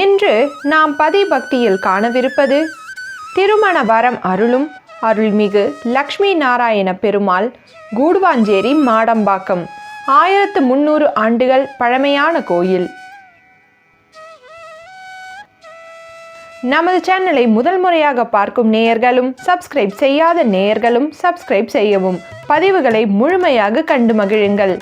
இன்று நாம் பதிபக்தியில் காணவிருப்பது திருமண வரம் அருளும் அருள்மிகு லக்ஷ்மி நாராயண பெருமாள் கூடுவாஞ்சேரி மாடம்பாக்கம் ஆயிரத்து முன்னூறு ஆண்டுகள் பழமையான கோயில். நமது சேனலை முதல் முறையாக பார்க்கும் நேயர்களும் சப்ஸ்கிரைப் செய்யாத நேயர்களும் சப்ஸ்கிரைப் செய்யவும். பதிவுகளை முழுமையாக கண்டு மகிழுங்கள்.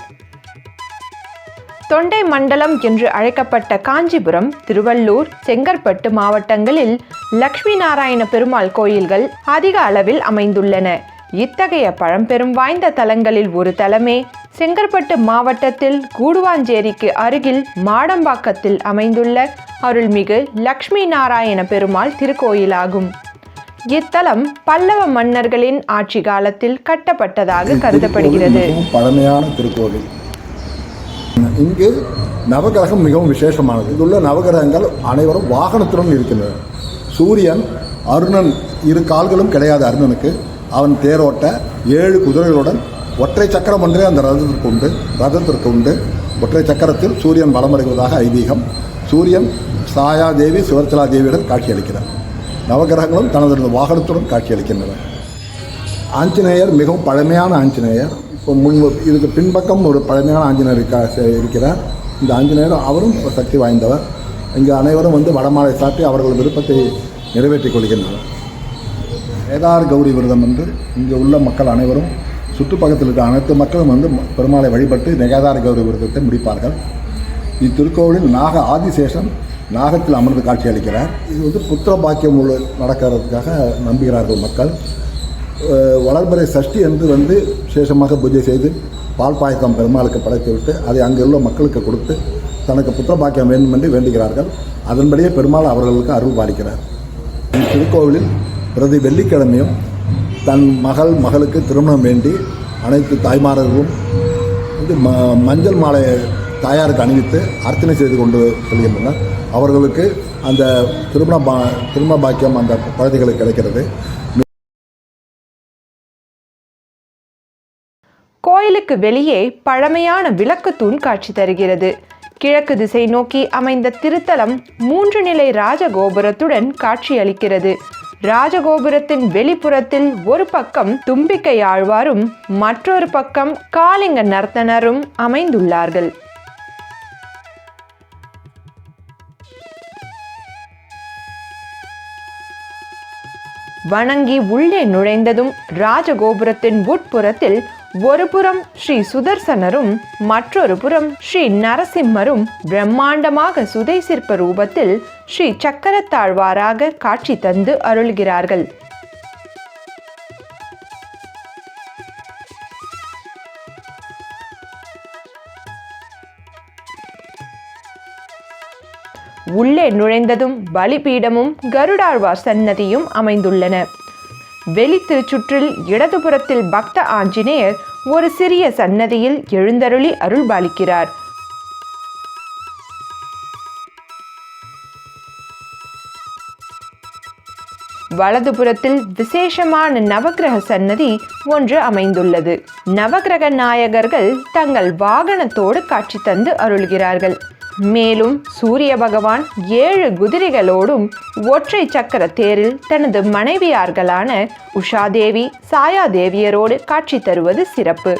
தொண்டை மண்டலம் என்று அழைக்கப்பட்ட காஞ்சிபுரம் திருவள்ளூர் செங்கற்பட்டு மாவட்டங்களில் லக்ஷ்மி நாராயண பெருமாள் கோயில்கள் அதிக அளவில் அமைந்துள்ளன. இத்தகைய பழம்பெரும் வாய்ந்த தலங்களில் ஒரு தலமே செங்கற்பட்டு மாவட்டத்தில் கூடுவாஞ்சேரிக்கு அருகில் மாடம்பாக்கத்தில் அமைந்துள்ள அருள்மிகு லக்ஷ்மி நாராயண பெருமாள் திருக்கோயிலாகும். இத்தலம் பல்லவ மன்னர்களின் ஆட்சி காலத்தில் கட்டப்பட்டதாக கருதப்படுகிறது. பழமையான திருக்கோவில். இங்கு நவகிரகம் மிகவும் விசேஷமானது. இங்குள்ள நவகிரகங்கள் அனைவரும் வாகனத்துடன் இருக்கின்றன சூரியன் அருணன் இரு கால்களும் கிடையாது அருணனுக்கு. அவன் தேரோட்ட ஏழு குதிரைகளுடன் ஒற்றை சக்கரம் ஒன்றே அந்த ரதத்திற்கு உண்டு. ரதத்திற்கு உண்டு. ஒற்றை சக்கரத்தில் சூரியன் வளமடைவதாக ஐதீகம். சூரியன் சாயா தேவி சிவர்ச்சலா தேவியுடன் காட்சியளிக்கிறார். நவகிரகங்களும் தனது வாகனத்துடன் காட்சியளிக்கின்றன. ஆஞ்சநேயர் மிகவும் பழமையான ஆஞ்சநேயர். இப்போ முன் இதுக்கு பின்பக்கம் ஒரு பழமையான ஆஞ்சநேயர் இருக்கிறார். இந்த ஆஞ்சநேயர் அவரும் ஒரு சக்தி வாய்ந்தவர். இங்கு அனைவரும் வந்து வடமாலை சாட்டி அவர்கள் விருப்பத்தை நிறைவேற்றிக் கொள்கின்றனர். வேதார் கௌரி விரதம் என்று இங்கே உள்ள மக்கள் அனைவரும் சுற்றுப்பக்கத்தில் இருக்க அனைத்து மக்களும் வந்து பெருமாளை வழிபட்டு நெகாதார கௌரி விரதத்தை முடிப்பார்கள். இத்திருக்கோவிலில் நாக ஆதிசேஷன் நாகத்தில் அமர்ந்து காட்சி அளிக்கிறார். இது வந்து புத்திர பாக்கியம் உள்ள நடக்கிறதுக்காக நம்புகிறார்கள் மக்கள். வளர்பறை சஷ்டி என்று வந்து விசேஷமாக பூஜை செய்து பால் பாயக்கம் பெருமாளுக்கு படைத்துவிட்டு அதை அங்குள்ள மக்களுக்கு கொடுத்து தனக்கு புத்திர பாக்கியம் வேண்டும் என்று வேண்டுகிறார்கள். அதன்படியே பெருமாள் அவர்களுக்கு அருள் பாலிக்கிறார். திருக்கோவிலில் பிரதி வெள்ளிக்கிழமையும் தன் மகள் மகளுக்கு திருமணம் வேண்டி அனைத்து தாய்மார்களும் வந்து ம மஞ்சள் மாலை தாயாருக்கு அணிவித்து அர்ச்சனை செய்து கொண்டு செல்கின்றனர். அவர்களுக்கு அந்த திருமண பா திருமண பாக்கியம் அந்த குழந்தைகளுக்கு கிடைக்கிறது. கோயிலுக்கு வெளியே பழமையான விளக்கு தூண் காட்சி தருகிறது. கிழக்கு திசை நோக்கி அமைந்த திருத்தலம் மூன்று நிலை ராஜகோபுரத்துடன் காட்சியளிக்கிறது. ராஜகோபுரத்தின் வெளிப்புறத்தில் ஒரு பக்கம் தும்பிக்கை ஆழ்வாரும் மற்றொரு பக்கம் காளிங்க நர்த்தனரும் அமைந்துள்ளார்கள். வணங்கி உள்ளே நுழைந்ததும் ராஜகோபுரத்தின் உட்புறத்தில் ஒரு புறம் ஸ்ரீ சுதர்சனரும் மற்றொரு புறம் ஸ்ரீ நரசிம்மரும் பிரம்மாண்டமாக சுதை சிற்ப ரூபத்தில் ஸ்ரீ சக்கரத்தாழ்வாராக காட்சி தந்து அருள்கிறார்கள். உள்ளே நுழைந்ததும் பலிபீடமும் கருடாழ்வார் சன்னதியும் அமைந்துள்ளன. வெளித்திருச்சுற்றில் இடதுபுறத்தில் பக்த ஆஞ்சநேயர் ஒரு சிறிய சன்னதியில் எழுந்தருளி அருள்பாலிக்கிறார். வலதுபுறத்தில் விசேஷமான நவக்கிரக சன்னதி ஒன்று அமைந்துள்ளது. நவக்கிரக நாயகர்கள் தங்கள் வாகனத்தோடு காட்சி தந்து அருள்கிறார்கள். மேலும் சூரிய பகவான் ஏழு குதிரைகளோடும் ஒற்றை சக்கர தேரில் தனது மனைவியார்களான உஷாதேவி சாயாதேவியரோடு காட்சி தருவது சிறப்பு.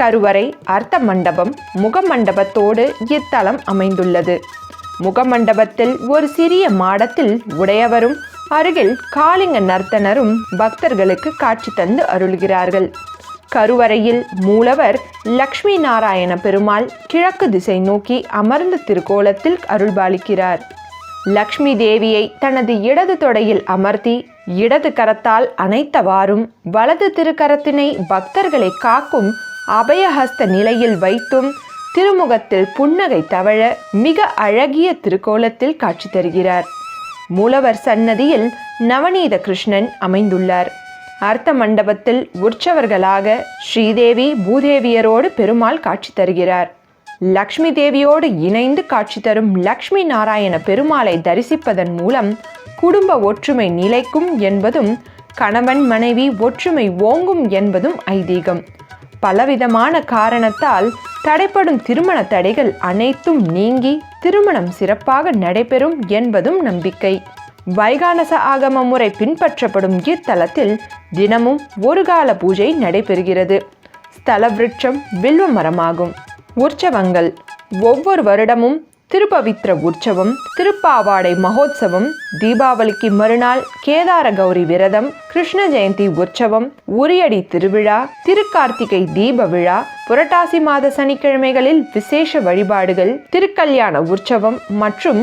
கருவறை அர்த்த மண்டபம் முகமண்டபத்தோடு இத்தலம் அமைந்துள்ளது. முகமண்டபத்தில் ஒரு சிறிய மாடத்தில் உடையவரும் அருகில் காளிங்க நர்த்தனரும் பக்தர்களுக்கு காட்சி தந்து அருள்கிறார்கள். கருவறையில் மூலவர் லக்ஷ்மி நாராயண பெருமாள் கிழக்கு திசை நோக்கி அமர்ந்த திருக்கோலத்தில் அருள்பாலிக்கிறார். லக்ஷ்மி தேவியை தனது இடது தொடையில் அமர்த்தி இடது கரத்தால் அணைத்தவாறும் வலது திருக்கரத்தினை பக்தர்களை காக்கும் அபயஹஸ்த நிலையில் வைத்தும் திருமுகத்தில் புன்னகை தவழ மிக அழகிய திருக்கோலத்தில் காட்சி தருகிறார். மூலவர் சன்னதியில் நவநீத கிருஷ்ணன் அமைந்துள்ளார். அர்த்த மண்டபத்தில் உற்சவர்களாக ஸ்ரீதேவி பூதேவியரோடு பெருமாள் காட்சி தருகிறார். லக்ஷ்மி தேவியோடு இணைந்து காட்சி தரும் லக்ஷ்மி நாராயண பெருமாளை தரிசிப்பதன் மூலம் குடும்ப ஒற்றுமை நிலைக்கும் என்பதும் கணவன் மனைவி ஒற்றுமை ஓங்கும் என்பதும் ஐதீகம். பலவிதமான காரணத்தால் தடைப்படும் திருமண தடைகள் அனைத்தும் நீங்கி திருமணம் சிறப்பாக நடைபெறும் என்பதும் நம்பிக்கை. வைகானச ஆகம முறை பின்பற்றப்படும் இத்தலத்தில் தினமும் ஒரு கால பூஜை நடைபெறுகிறது. ஸ்தல விருட்சம் வில்வ மரமாகும். உற்சவங்கள். ஒவ்வொரு வருடமும் திருப்பவித்ர உற்சவம் திருப்பாவாடை மகோத்சவம் தீபாவளிக்கு மறுநாள் கேதார கௌரி விரதம் கிருஷ்ண ஜெயந்தி உற்சவம் உரியடி திருவிழா திருக்கார்த்திகை தீப விழா புரட்டாசி மாத சனிக்கிழமைகளில் விசேஷ வழிபாடுகள் திருக்கல்யாண உற்சவம் மற்றும்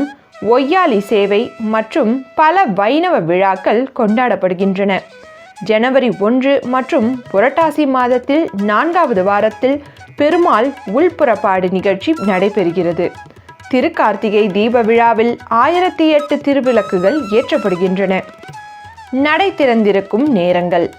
ஒய்யாளி சேவை மற்றும் பல வைணவ விழாக்கள் கொண்டாடப்படுகின்றன. ஜனவரி ஒன்று மற்றும் புரட்டாசி மாதத்தில் நான்காவது வாரத்தில் பெருமாள் உள்புறப்பாடு நிகழ்ச்சி நடைபெறுகிறது. திருக்கார்த்திகை தீப விழாவில் ஆயிரத்தி எட்டு திருவிளக்குகள் ஏற்றப்படுகின்றன. நடை திறந்திருக்கும் நேரங்கள்.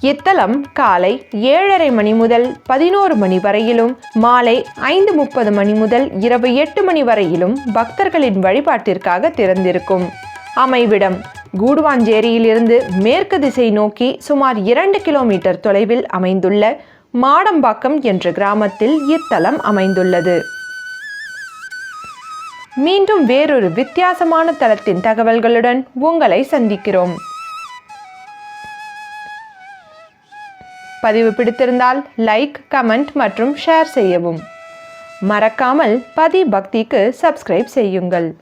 இத்தலம் காலை ஏழரை மணி முதல் பதினோரு மணி வரையிலும் மாலை ஐந்து முப்பது மணி முதல் இரவு எட்டு மணி வரையிலும் பக்தர்களின் வழிபாட்டிற்காக திறந்திருக்கும். அமைவிடம் கூடுவாஞ்சேரியிலிருந்து மேற்கு திசை நோக்கி சுமார் இரண்டு கிலோமீட்டர் தொலைவில் அமைந்துள்ள மாடம்பாக்கம் என்ற கிராமத்தில் இத்தலம் அமைந்துள்ளது. மீண்டும் வேறொரு வித்தியாசமான தளத்தின் தகவல்களுடன் உங்களை சந்திக்கிறோம். பதிவு பிடித்திருந்தால் லைக் கமெண்ட் மற்றும் ஷேர் செய்யவும். மறக்காமல் பதி பக்திக்கு சப்ஸ்கிரைப் செய்யுங்கள்.